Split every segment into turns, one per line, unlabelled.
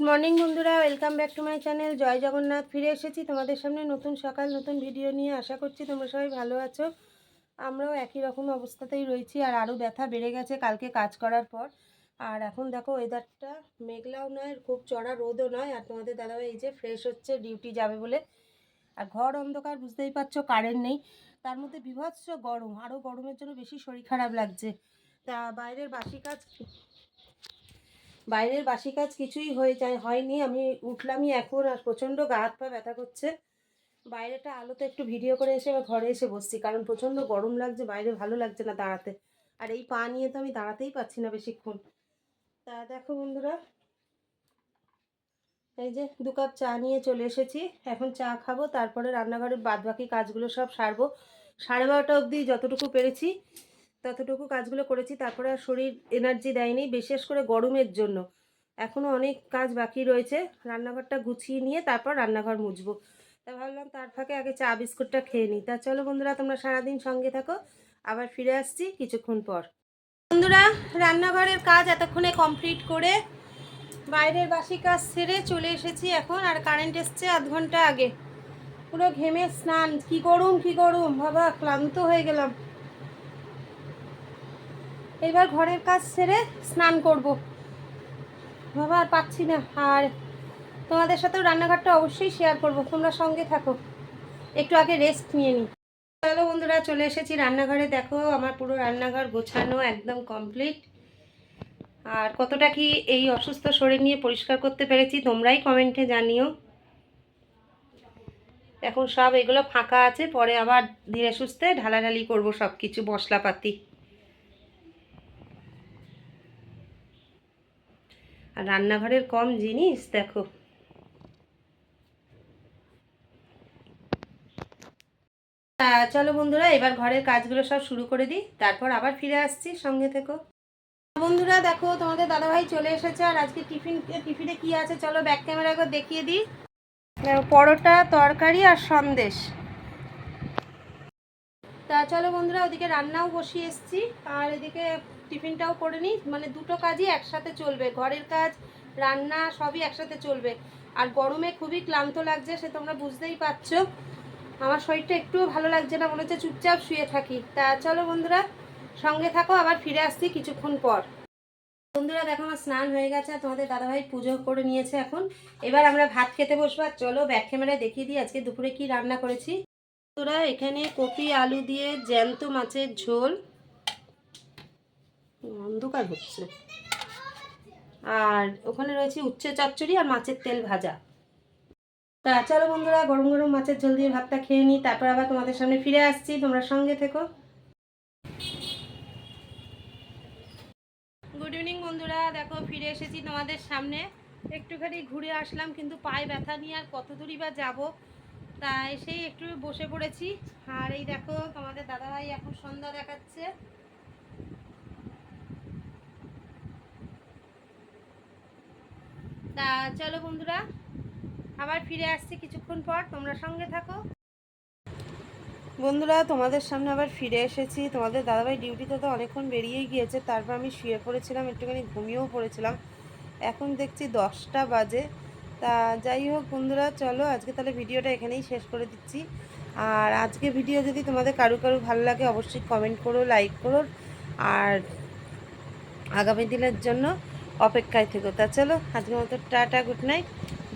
Good morning বন্ধুরা। Welcome back to my channel জয় জগন্নাথ ফিরে এসেছি তোমাদের সামনে নতুন সকাল, নতুন ভিডিও নিয়ে। আশা করছি তোমরা সবাই ভালো আছো। আমরাও একই রকম অবস্থাতেই রয়েছি আর আরও ব্যথা বেড়ে গেছে কালকে কাজ করার পর। আর এখন দেখো ওয়েদারটা মেঘলাও নয়, খুব চড়া রোদও নয়। আর তোমাদের দাদাভাই এই যে ফ্রেশ হচ্ছে ডিউটি যাবে বলে। আর ঘর অন্ধকার, বুঝতেই পারছ কারেন্ট নেই। তার মধ্যে বিভৎস গরম। আরও গরমের জন্য বেশি শরীর খারাপ লাগছে। তা বাইরের বাসি কাজ বাইরের বাসি কাজ কিছুই হয়ে যায়, হয়নি। আমি উঠলামই এখন আর প্রচণ্ড গা হাত পা ব্যথা করছে। বাইরেটা আলোতে একটু ভিডিও করে এসে এবার ঘরে এসে বসছি, কারণ প্রচণ্ড গরম লাগছে, বাইরে ভালো লাগছে না দাঁড়াতে। আর এই পা নিয়ে তো আমি দাঁড়াতেই পারছি না বেশিক্ষণ। তা দেখো বন্ধুরা, এই যে দু কাপ চা নিয়ে চলে এসেছি। এখন চা খাব, তারপরে রান্নাঘরের বাদবাকি কাজগুলো সব সারবো। সাড়ে বারোটা অবধি যতটুকু পেরেছি। ততটুকু কাজগুলো করেছি, তারপরে আর শরীর এনার্জি দেয়নি, বিশেষ করে গরমের জন্য। এখনও অনেক কাজ বাকি রয়েছে, রান্নাঘরটা গুছিয়ে নিয়ে তারপর রান্নাঘর মুছবো। তা ভাবলাম তার ফাঁকে আগে চা, বিস্কুটটা খেয়ে নিই। তা চলো বন্ধুরা, তোমরা সারাদিন সঙ্গে থাকো, আবার ফিরে আসছি কিছুক্ষণ পর। বন্ধুরা, রান্নাঘরের কাজ এতক্ষণে কমপ্লিট করে বাইরের বাসি কাজ সেরে চলে এসেছি এখন, আর কারেন্ট এসছে আধ ঘণ্টা আগে। পুরো ঘেমে স্নান, কি গরম কি গরম, বাবা, ক্লান্ত হয়ে গেলাম। এবার ঘরের কাজ সেরে স্নান করব। বাবা, আর পাচ্ছি না। আর তোমাদের সাথেও রান্নাঘরটা অবশ্যই শেয়ার করব। তোমরা সঙ্গে থাকো। একটু আগে রেস্ট নিয়ে নিই চলো বন্ধুরা, চলে এসেছি রান্নাঘরে। দেখো, আমার পুরো রান্নাঘর গোছানো একদম কমপ্লিট আর কতটা কি এই অসুস্থ শরীর নিয়ে পরিষ্কার করতে পেরেছি, তোমরাই কমেন্টে জানিও। এখন সব এগুলো ফাঁকা আছে, পরে আবার ধীরে সুস্থে ঢালাঢালি করব সব কিছু মশলাপাতি। আর রান্নাঘরের কম জিনিস, দেখো। চলো বন্ধুরা, এবার ঘরের কাজগুলো সব শুরু করে দিই, তারপর আবার ফিরে আসছি সঙ্গে থেকো। বন্ধুরা, দেখো, তোমাদের দাদাভাই চলে এসেছে, আর আজকে টিফিন, টিফিনে কি আছে? চলো ব্যাক ক্যামেরা দেখিয়ে দিই। পরোটা, তরকারি আর সন্দেশ। তা চলো বন্ধুরা, ওদিকে রান্নাও বসিয়ে এসেছি। আর এদিকে টিফিনটাও করে নিই। মানে দুটো কাজই একসাথে চলবে। ঘরের কাজ, রান্না সবই একসাথে চলবে। আর গরমে খুবই ক্লান্ত লাগছে, সে তোমরা বুঝতেই পারছ। আমার শরীরটা একটুও ভালো লাগছে না, মনে হচ্ছে চুপচাপ শুয়ে থাকি। তা চলো বন্ধুরা, সঙ্গে থাকো, আবার ফিরে আসছি কিছুক্ষণ পর। বন্ধুরা, দেখো আমার স্নান হয়ে গেছে তোমাদের দাদাভাই পুজো করে নিয়েছে এখন। এবার আমরা ভাত খেতে বসবো, আর চলো ব্যাক ক্যামেরায় দেখিয়ে দিই আজকে দুপুরে কি রান্না করেছি। তোরা এখানে কপি, আলু দিয়ে জ্যান্ত মাছের ঝোল। অন্ধকার হচ্ছে। আর ওখানে রয়েছে উচ্ছে চচ্চড়ি আর মাছের তেল ভাজা। তা চলো বন্ধুরা, গরম গরম মাছের ঝোল দিয়ে ভাতটা খেয়ে নিই, তারপর আবার তোমাদের সামনে ফিরে আসছি, তোমরা সঙ্গে থেকো। গুড ইভিনিং বন্ধুরা, দেখো ফিরে এসেছি তোমাদের সামনে। একটুখানি ঘুরে আসলাম, কিন্তু পায়ে ব্যথা নিয়ে আর কত দূরই বা যাব? তা এসেই একটু বসে পড়েছি। আর এই দেখো, তোমাদের দাদাভাই এখন সন্ধ্যা দেখাচ্ছে। তা চলো বন্ধুরা, আবার ফিরে আসছি কিছুক্ষণ পর। তোমরা সঙ্গে থাকো। বন্ধুরা, তোমাদের সামনে আবার ফিরে এসেছি। তোমাদের দাদাভাই ডিউটিতে তো অনেকক্ষণ বেরিয়েই গিয়েছে। তারপর আমি শুয়ে পড়েছিলাম, একটুখানি ঘুমিয়েও পড়েছিলাম। এখন দেখছি দশটা বাজে। তা যাই হোক বন্ধুরা, চলো আজকে তাহলে ভিডিওটা এখানেই শেষ করে দিচ্ছি। আর আজকে ভিডিও যদি তোমাদের কারু কারু ভালো লাগে, অবশ্যই কমেন্ট করো লাইক করো, আর আগামী দিনের জন্য অপেক্ষায় থেকো। তা চলো, আজকের মতো টাটা গুড নাইট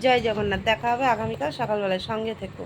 জয় জগন্নাথ। দেখা হবে আগামীকাল সকালবেলায়। সঙ্গে থেকো।